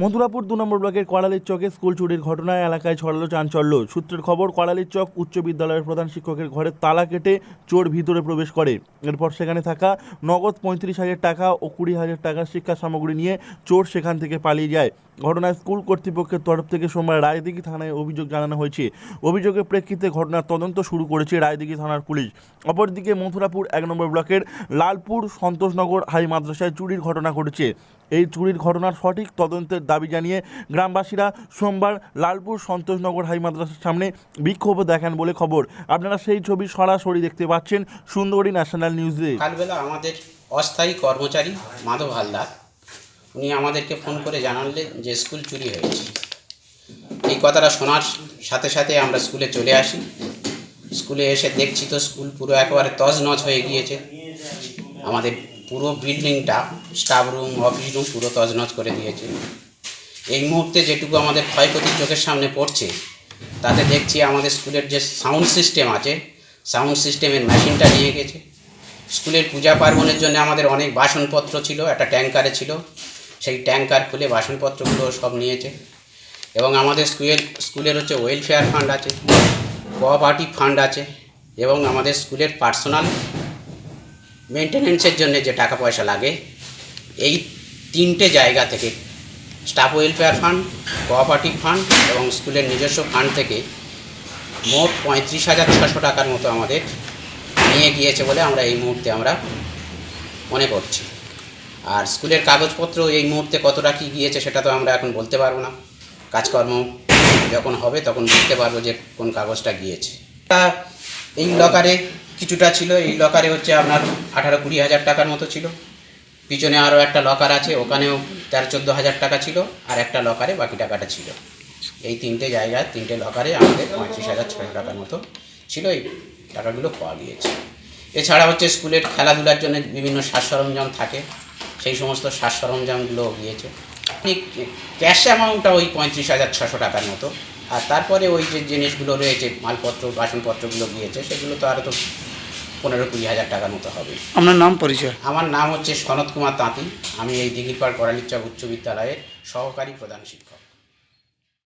মথুরাপুর দু নম্বর ব্লকের কড়ালির চকে স্কুল চুরির ঘটনায় এলাকায় ছড়ালো চাঞ্চল্য। সূত্রের খবর কড়ালির চক উচ্চ বিদ্যালয়ের প্রধান শিক্ষকের ঘরে তালা কেটে চোর ভিতরে প্রবেশ করে। এরপর সেখানে থাকা নগদ পঁয়ত্রিশ হাজার টাকা ও কুড়ি হাজার টাকার শিক্ষা সামগ্রী নিয়ে চোর সেখান থেকে পালিয়ে যায়। ঘটনায় স্কুল কর্তৃপক্ষের তরফ থেকে সোমবার রায়দিঘি থানায় অভিযোগ জানানো হয়েছে। অভিযোগের প্রেক্ষিতে ঘটনার তদন্ত শুরু করেছে রায়দিঘি থানার পুলিশ। অপরদিকে মথুরাপুর এক নম্বর ব্লকের লালপুর সন্তোষনগর হাই মাদ্রাসায় চুরির ঘটনা ঘটেছে। এই চুরির ঘটনার সঠিক তদন্তের দাবি জানিয়ে গ্রামবাসীরা সোমবার লালপুর সন্তোষনগর হাই মাদ্রাসার সামনে বিক্ষোভ দেখান বলে খবর। আপনারা সেই ছবি সরাসরি দেখতে পাচ্ছেন সুন্দরী ন্যাশনাল নিউজে। সকালবেলা আমাদের অস্থায়ী কর্মচারী মাধব হালদার উনি আমাদেরকে ফোন করে জানালেন যে স্কুল চুরি হয়েছে। এই কথাটা শোনার সাথে সাথে আমরা স্কুলে চলে আসি। স্কুলে এসে দেখছি তো স্কুল পুরো একেবারে তছনছ হয়ে গিয়েছে। আমাদের পুরো বিল্ডিংটা স্টাফ রুম, অফিস রুম পুরো তছনছ করে দিয়েছে। এই মুহূর্তে যেটুকু আমাদের ক্ষয়ক্ষতির চোখের সামনে পড়ছে, তাতে দেখছি আমাদের স্কুলের যে সাউন্ড সিস্টেম আছে, সাউন্ড সিস্টেমের মেশিনটা নিয়ে গেছে। স্কুলের পূজা পার্বণের জন্য আমাদের অনেক বাসনপত্র ছিল, একটা ট্যাঙ্কারে ছিল। সেই ট্যাঙ্কার খুলে বাসনপত্রগুলো সব নিয়েছে। এবং আমাদের স্কুলের স্কুলের হচ্ছে ওয়েলফেয়ার ফান্ড আছে কোঅপারেটিভ ফান্ড আছে, এবং আমাদের স্কুলের পার্সোনাল মেনটেনেন্সের জন্য যে টাকা পয়সা লাগে, এই তিনটে জায়গা থেকে staff welfare fund cooperative fund এবং স্কুলের নিজস্ব ফান্ড থেকে মোট পঁয়ত্রিশ হাজার ছশো টাকার মতো আমাদের নিয়ে গিয়েছে বলে আমরা এই মুহূর্তে আমরা মনে করছি। আর স্কুলের কাগজপত্র এই মুহূর্তে কতটা কী গিয়েছে সেটা তো আমরা এখন বলতে পারব না। কাজকর্ম যখন হবে তখন বুঝতে পারব যে কোন কাগজটা গিয়েছে। তা এই লকারে কিছুটা ছিল, এই লকারে হচ্ছে আপনার আঠারো কুড়ি হাজার টাকার মতো ছিল। পিছনে আরও একটা লকার আছে, ওখানেও তেরো চোদ্দ হাজার টাকা ছিল আর একটা লকারে বাকি টাকাটা ছিল। এই তিনটে জায়গায়, তিনটে লকারে আমাদের পঁয়ত্রিশ হাজার ছশো টাকার মতো ছিল এই টাকাগুলো পাওয়া গিয়েছে। এছাড়া হচ্ছে স্কুলের খেলাধুলার জন্য বিভিন্ন সাজ সরঞ্জাম থাকে। সেই সমস্ত সাজ সরঞ্জামগুলো গিয়েছে। ঠিক ক্যাশ অ্যামাউন্টটা ওই পঁয়ত্রিশ হাজার ছশো টাকার মতো। আর তারপরে ওই যে জিনিসগুলো রয়েছে মালপত্র বাসনপত্রগুলো গিয়েছে সেগুলো তো আরও তো পনেরো কুড়ি হাজার টাকার মতো হবে। আপনার নাম পরিচয়? আমার নাম হচ্ছে সনৎ কুমার তাঁতি। আমি এই দিঘিরপাড় করালিচক উচ্চ বিদ্যালয়ের সহকারী প্রধান শিক্ষক।